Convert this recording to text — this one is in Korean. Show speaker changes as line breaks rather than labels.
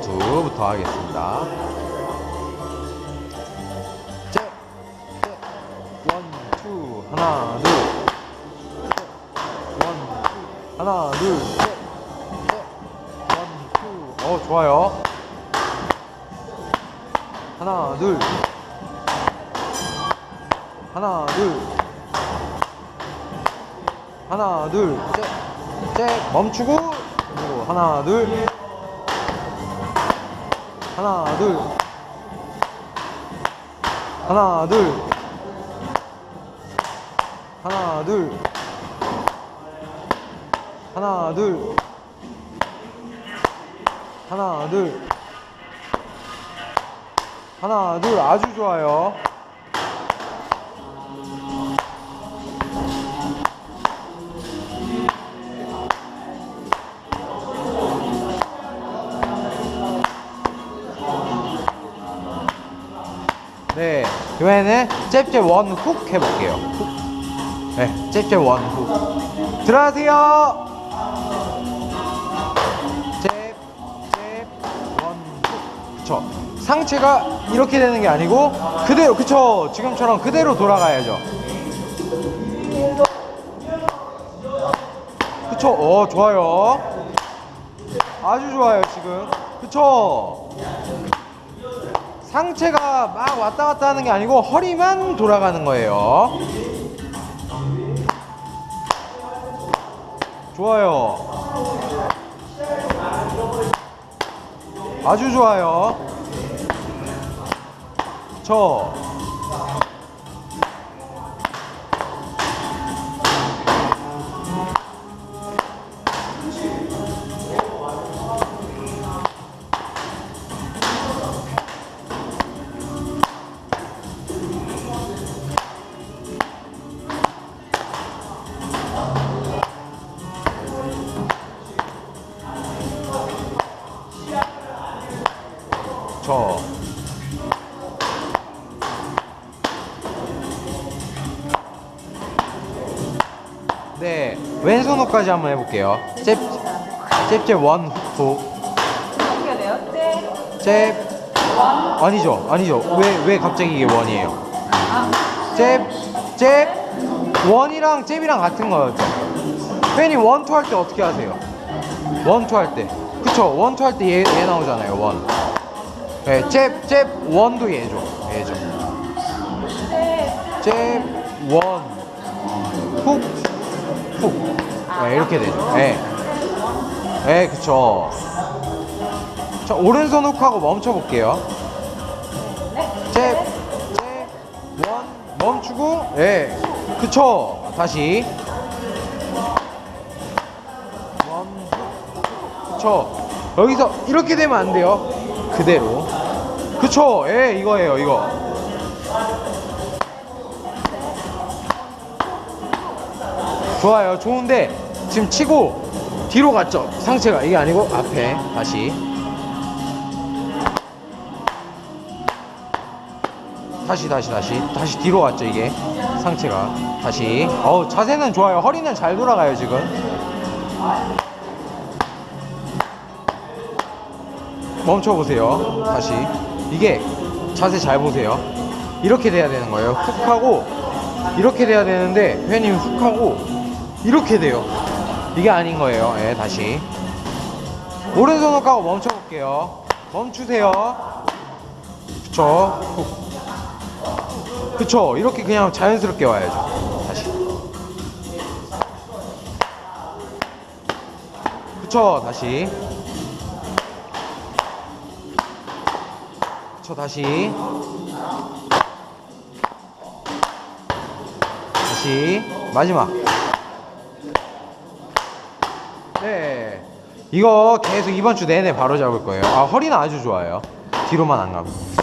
두부터 하겠습니다. 잽, 잽, 원, 투, 하나, 둘. 원, 투, 하나, 둘, 셋, 셋, 원, 투. 어, 좋아요. 하나, 둘. 하나, 둘. 하나, 둘, 셋, 셋, 멈추고. 그리고 하나, 둘. 하나, 둘. 하나, 둘. 하나, 둘. 하나, 둘. 하나, 둘. 하나, 둘. 아주 좋아요. 네, 이번에는 잽잽 원 훅 해볼게요. 훅. 네, 잽잽 원 훅. 들어가세요. 잽, 잽, 원 훅. 그쵸. 상체가 이렇게 되는 게 아니고 그대로, 그쵸. 지금처럼 그대로 돌아가야죠. 그쵸. 어, 좋아요. 아주 좋아요, 지금. 그쵸. 상체가 막 왔다 갔다 하는 게 아니고 허리만 돌아가는 거예요. 좋아요. 아주 좋아요. 저. 저. 네, 왼손 호까지 한번 해볼게요. 잽, 잽잽 원 후,
어떻게 돼요? 네.
잽. 아니죠, 아니죠. 왜, 왜 갑자기 이게 원이에요?
아,
잽, 잽, 원이랑 잽이랑 같은 거였죠. 팬이 원투 할 때 어떻게 하세요? 원투 할 때. 그쵸, 원투 할 때 얘, 얘 나오잖아요, 원. 네, 잽, 잽, 원도. 얘죠.
네.
잽, 원, 훅, 훅. 네, 이렇게 되죠. 네. 네, 그쵸. 자, 오른손 훅하고 멈춰볼게요.
네.
잽, 잽, 원, 멈추고, 예, 그쵸. 다시. 원, 그쵸. 여기서 이렇게 되면 안 돼요. 그대로. 그쵸. 예, 이거예요, 이거. 좋아요. 좋은데, 지금 치고 뒤로 갔죠. 상체가. 이게 아니고 앞에. 다시. 다시 다시 다시 다시 뒤로 왔죠 이게 상체가 다시 어우 자세는 좋아요 허리는 잘 돌아가요 지금 멈춰 보세요 다시 이게 자세 잘 보세요. 이렇게 돼야 되는 거예요. 훅 하고 이렇게 돼야 되는데 회원님 훅 하고 이렇게 돼요. 이게 아닌 거예요. 예 다시. 오른손 훅 하고 멈춰 볼게요. 멈추세요. 그쵸? 훅. 그쵸? 이렇게 그냥 자연스럽게 와야죠. 다시. 그쵸? 다시 그쵸 다시. 다시. 마지막. 네. 이거 계속 이번 주 내내 바로 잡을 거예요. 아 허리는 아주 좋아요. 뒤로만 안 가면